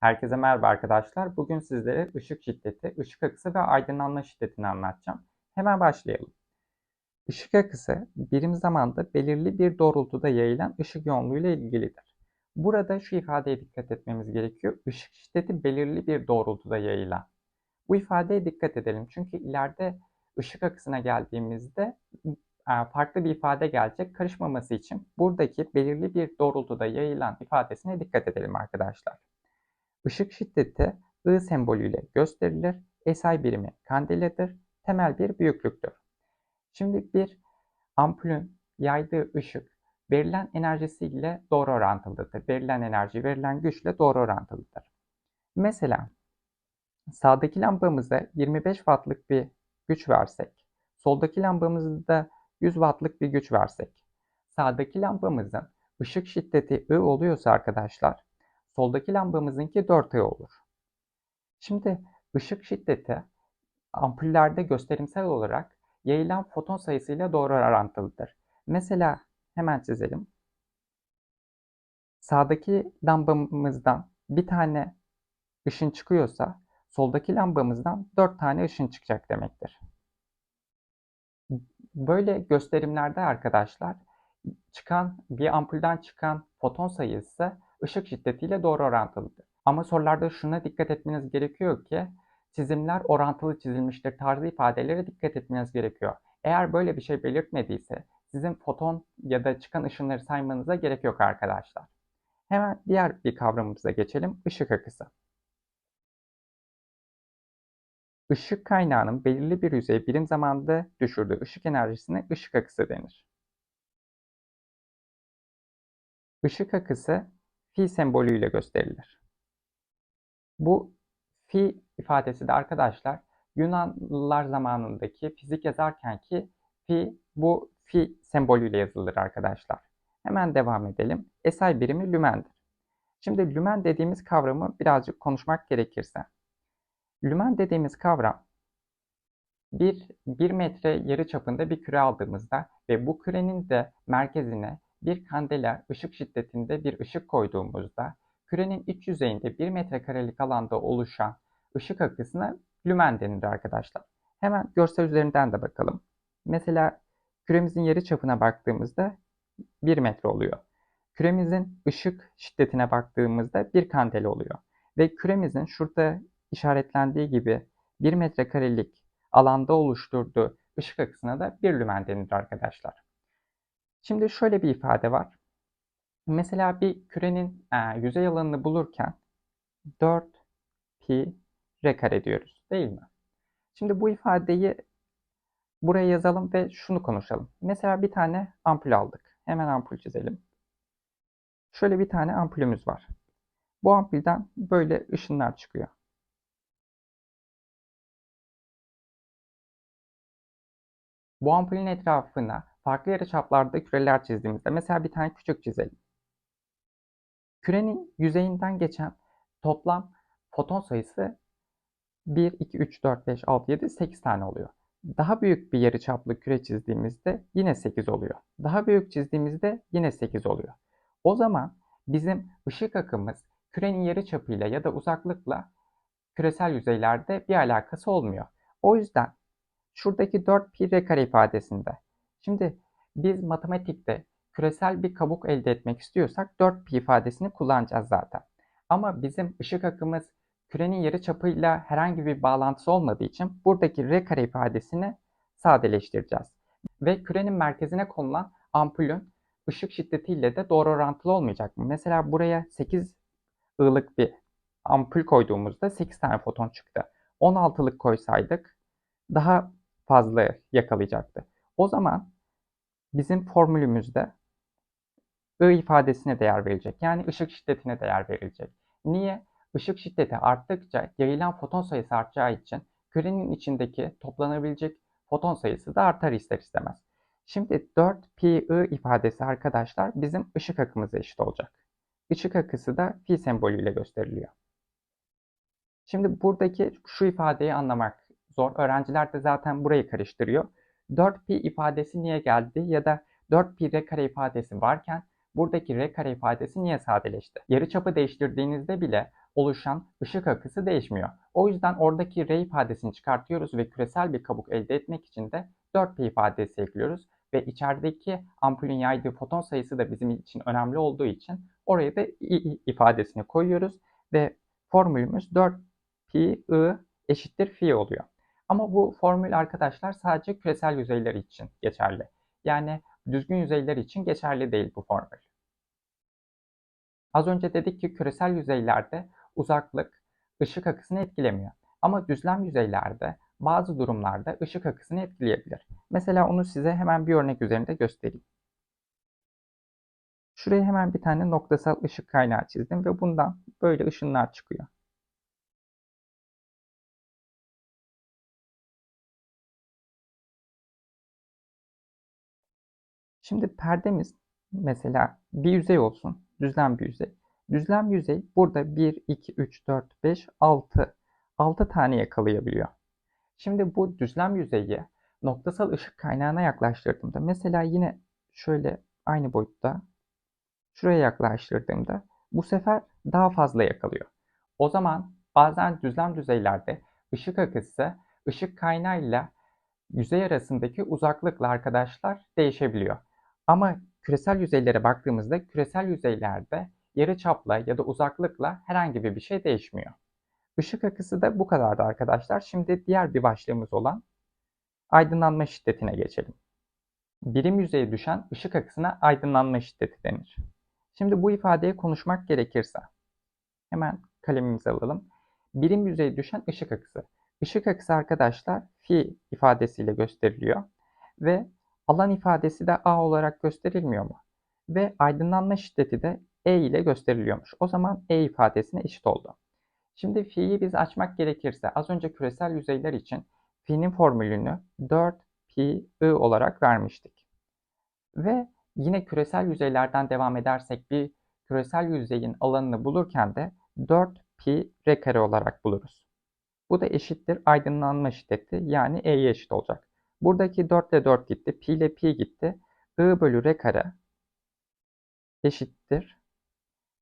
Herkese merhaba arkadaşlar. Bugün sizlere ışık şiddeti, ışık akısı ve aydınlanma şiddetini anlatacağım. Hemen başlayalım. Işık akısı birim zamanda belirli bir doğrultuda yayılan ışık yoğunluğu ile ilgilidir. Burada şu ifadeye dikkat etmemiz gerekiyor. Işık şiddeti belirli bir doğrultuda yayılan. Bu ifadeye dikkat edelim çünkü ileride ışık akısına geldiğimizde e, farklı bir ifade gelecek. Karışmaması için buradaki belirli bir doğrultuda yayılan ifadesine dikkat edelim arkadaşlar. Işık şiddeti I sembolüyle gösterilir. SI birimi kandeledir. Temel bir büyüklüktür. Şimdi bir ampulün yaydığı ışık verilen enerjisiyle doğru orantılıdır. Verilen enerji verilen güçle doğru orantılıdır. Mesela sağdaki lambamıza 25 wattlık bir güç versek, soldaki lambamızda 100 wattlık bir güç versek, sağdaki lambamızın ışık şiddeti I oluyorsa arkadaşlar, soldaki lambamızınki 4I olur. Şimdi ışık şiddeti ampullerde gösterimsel olarak yayılan foton sayısıyla doğru orantılıdır. Mesela hemen çizelim. Sağdaki lambamızdan bir tane ışın çıkıyorsa soldaki lambamızdan 4 tane ışın çıkacak demektir. Böyle gösterimlerde arkadaşlar çıkan bir ampulden çıkan foton sayısı ışık şiddetiyle doğru orantılıdır. Ama sorularda şuna dikkat etmeniz gerekiyor ki çizimler orantılı çizilmiştir tarzı ifadelere dikkat etmeniz gerekiyor. Eğer böyle bir şey belirtmediyse sizin foton ya da çıkan ışınları saymanıza gerek yok arkadaşlar. Hemen diğer bir kavramımıza geçelim. Işık akısı. Işık kaynağının belirli bir yüzeye birim zamanda düşürdüğü ışık enerjisine ışık akısı denir. Işık akısı fi sembolüyle gösterilir. Bu fi ifadesi de arkadaşlar Yunanlılar zamanındaki fizik yazarken ki fi bu fi sembolüyle yazılır arkadaşlar. Hemen devam edelim. SI birimi lümendir. Şimdi lümen dediğimiz kavramı birazcık konuşmak gerekirse. Lümen dediğimiz kavram bir, bir metre yarı çapında bir küre aldığımızda ve bu kürenin de merkezine bir kandela ışık şiddetinde bir ışık koyduğumuzda kürenin iç yüzeyinde 1 metrekarelik alanda oluşan ışık akısına lümen denir arkadaşlar. Hemen görsel üzerinden de bakalım. Mesela küremizin yarı çapına baktığımızda 1 metre oluyor. Küremizin ışık şiddetine baktığımızda 1 kandela oluyor. Ve küremizin şurada işaretlendiği gibi 1 metrekarelik alanda oluşturduğu ışık akısına da 1 lümen denir arkadaşlar. Şimdi şöyle bir ifade var. Mesela bir kürenin e, yüzey alanını bulurken 4 pi r kare diyoruz değil mi? Şimdi bu ifadeyi buraya yazalım ve şunu konuşalım. Mesela bir tane ampul aldık. Hemen ampul çizelim. Şöyle bir tane ampulümüz var. Bu ampulden böyle ışınlar çıkıyor. Bu ampulün etrafına farklı yarıçaplarda küreler çizdiğimizde mesela bir tane küçük çizelim. Kürenin yüzeyinden geçen toplam foton sayısı 1, 2, 3, 4, 5, 6, 7, 8 tane oluyor. Daha büyük bir yarıçaplı küre çizdiğimizde yine 8 oluyor. Daha büyük çizdiğimizde yine 8 oluyor. O zaman bizim ışık akımız kürenin yarıçapıyla ya da uzaklıkla küresel yüzeylerde bir alakası olmuyor. O yüzden şuradaki 4 pi r kare ifadesinde Şimdi biz matematikte küresel bir kabuk elde etmek istiyorsak 4pi ifadesini kullanacağız zaten. Ama bizim ışık akımız kürenin yarıçapıyla herhangi bir bağlantısı olmadığı için buradaki r kare ifadesini sadeleştireceğiz. Ve kürenin merkezine konulan ampulün ışık şiddetiyle de doğru orantılı olmayacak mı? Mesela buraya 8 ığlık bir ampul koyduğumuzda 8 tane foton çıktı. 16'lık koysaydık daha fazla yakalayacaktı. O zaman bizim formülümüzde I ifadesine değer verilecek. Yani ışık şiddetine değer verilecek. Niye? Işık şiddeti arttıkça yayılan foton sayısı artacağı için kürenin içindeki toplanabilecek foton sayısı da artar ister istemez. Şimdi 4pi ifadesi arkadaşlar bizim ışık akımıza eşit olacak. Işık akısı da pi sembolüyle gösteriliyor. Şimdi buradaki şu ifadeyi anlamak zor. Öğrenciler de zaten burayı karıştırıyor. 4pi ifadesi niye geldi ya da 4pi r kare ifadesi varken buradaki r kare ifadesi niye sadeleşti? Yarıçapı değiştirdiğinizde bile oluşan ışık akısı değişmiyor. O yüzden oradaki R ifadesini çıkartıyoruz ve küresel bir kabuk elde etmek için de 4P ifadesi ekliyoruz. Ve içerideki ampulün yaydığı foton sayısı da bizim için önemli olduğu için oraya da I ifadesini koyuyoruz. Ve formülümüz 4pi I eşittir fi oluyor. Ama bu formül arkadaşlar sadece küresel yüzeyler için geçerli. Yani düzgün yüzeyler için geçerli değil bu formül. Az önce dedik ki küresel yüzeylerde uzaklık ışık akısını etkilemiyor. Ama düzlem yüzeylerde bazı durumlarda ışık akısını etkileyebilir. Mesela onu size hemen bir örnek üzerinde göstereyim. Şuraya hemen bir tane noktasal ışık kaynağı çizdim ve bundan böyle ışınlar çıkıyor. Şimdi perdemiz mesela bir yüzey olsun. Düzlem bir yüzey. Düzlem yüzey burada 1, 2, 3, 4, 5, 6. 6 tane yakalayabiliyor. Şimdi bu düzlem yüzeyi noktasal ışık kaynağına yaklaştırdığımda mesela yine şöyle aynı boyutta şuraya yaklaştırdığımda bu sefer daha fazla yakalıyor. O zaman bazen düzlem düzeylerde ışık akısı ışık kaynağıyla yüzey arasındaki uzaklıkla arkadaşlar değişebiliyor. Ama küresel yüzeylere baktığımızda küresel yüzeylerde yarı çapla ya da uzaklıkla herhangi bir şey değişmiyor. Işık akısı da bu kadardı arkadaşlar. Şimdi diğer bir başlığımız olan aydınlanma şiddetine geçelim. Birim yüzeye düşen ışık akısına aydınlanma şiddeti denir. Şimdi bu ifadeye konuşmak gerekirse hemen kalemimizi alalım. Birim yüzeye düşen ışık akısı. Işık akısı arkadaşlar fi ifadesiyle gösteriliyor ve alan ifadesi de a olarak gösterilmiyor mu? Ve aydınlanma şiddeti de e ile gösteriliyormuş. O zaman e ifadesine eşit oldu. Şimdi fi'yi biz açmak gerekirse az önce küresel yüzeyler için fi'nin formülünü 4pi i olarak vermiştik. Ve yine küresel yüzeylerden devam edersek bir küresel yüzeyin alanını bulurken de 4pi r kare olarak buluruz. Bu da eşittir aydınlanma şiddeti yani e'ye eşit olacak. Buradaki 4 ile 4 gitti, pi ile pi gitti. i bölü r kare eşittir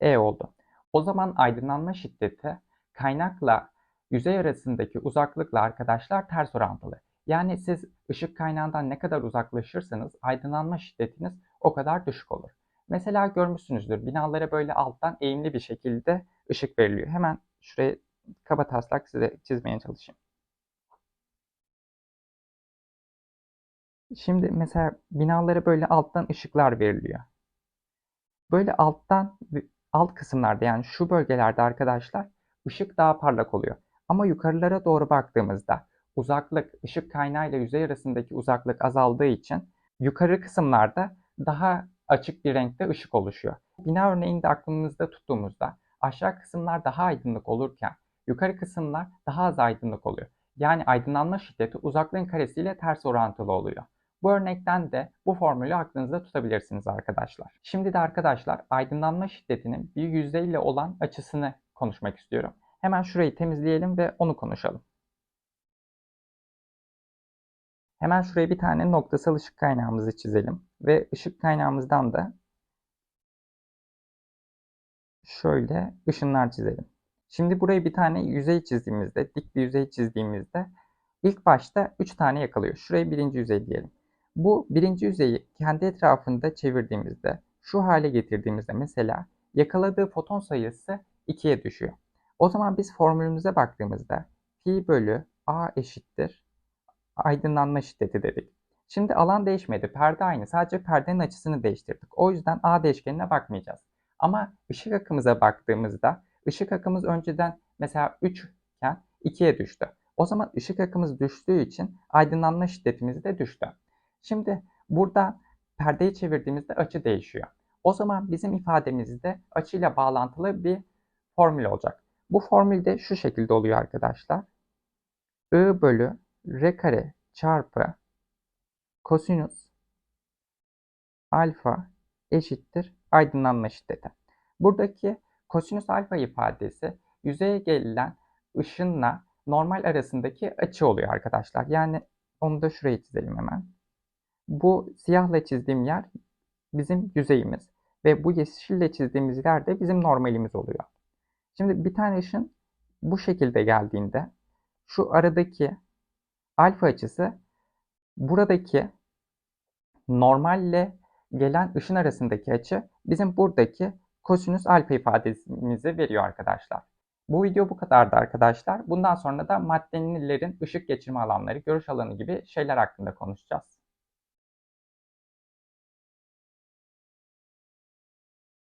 e oldu. O zaman aydınlanma şiddeti kaynakla yüzey arasındaki uzaklıkla arkadaşlar ters orantılı. Yani siz ışık kaynağından ne kadar uzaklaşırsanız aydınlanma şiddetiniz o kadar düşük olur. Mesela görmüşsünüzdür binalara böyle alttan eğimli bir şekilde ışık veriliyor. Hemen şuraya kaba taslak size çizmeye çalışayım. Şimdi mesela binalara böyle alttan ışıklar veriliyor. Böyle alttan alt kısımlarda yani şu bölgelerde arkadaşlar ışık daha parlak oluyor. Ama yukarılara doğru baktığımızda uzaklık, ışık kaynağı ile yüzey arasındaki uzaklık azaldığı için yukarı kısımlarda daha açık bir renkte ışık oluşuyor. Bina örneğinde aklımızda tuttuğumuzda aşağı kısımlar daha aydınlık olurken yukarı kısımlar daha az aydınlık oluyor. Yani aydınlanma şiddeti uzaklığın karesiyle ters orantılı oluyor. Bu örnekten de bu formülü aklınızda tutabilirsiniz arkadaşlar. Şimdi de arkadaşlar aydınlanma şiddetinin bir yüzdeyle olan açısını konuşmak istiyorum. Hemen şurayı temizleyelim ve onu konuşalım. Hemen şuraya bir tane noktasal ışık kaynağımızı çizelim. Ve ışık kaynağımızdan da şöyle ışınlar çizelim. Şimdi buraya bir tane yüzey çizdiğimizde, dik bir yüzey çizdiğimizde ilk başta 3 tane yakalıyor. Şurayı birinci yüzey diyelim. Bu birinci yüzeyi kendi etrafında çevirdiğimizde, şu hale getirdiğimizde mesela yakaladığı foton sayısı 2'ye düşüyor. O zaman biz formülümüze baktığımızda pi bölü a eşittir aydınlanma şiddeti dedik. Şimdi alan değişmedi. Perde aynı. Sadece perdenin açısını değiştirdik. O yüzden a değişkenine bakmayacağız. Ama ışık akımıza baktığımızda ışık akımız önceden mesela 3 iken 2'ye düştü. O zaman ışık akımız düştüğü için aydınlanma şiddetimiz de düştü. Şimdi burada perdeyi çevirdiğimizde açı değişiyor. O zaman bizim ifademizde açıyla bağlantılı bir formül olacak. Bu formül de şu şekilde oluyor arkadaşlar. I bölü R kare çarpı kosinüs alfa eşittir aydınlanma şiddeti. Buradaki kosinüs alfa ifadesi yüzeye gelen ışınla normal arasındaki açı oluyor arkadaşlar. Yani onu da şuraya çizelim hemen. Bu siyahla çizdiğim yer bizim yüzeyimiz ve bu yeşille çizdiğimiz yer de bizim normalimiz oluyor. Şimdi bir tane ışın bu şekilde geldiğinde şu aradaki alfa açısı buradaki normalle gelen ışın arasındaki açı bizim buradaki kosinüs alfa ifademizi veriyor arkadaşlar. Bu video bu kadardı arkadaşlar. Bundan sonra da maddenin ışık geçirme alanları, görüş alanı gibi şeyler hakkında konuşacağız.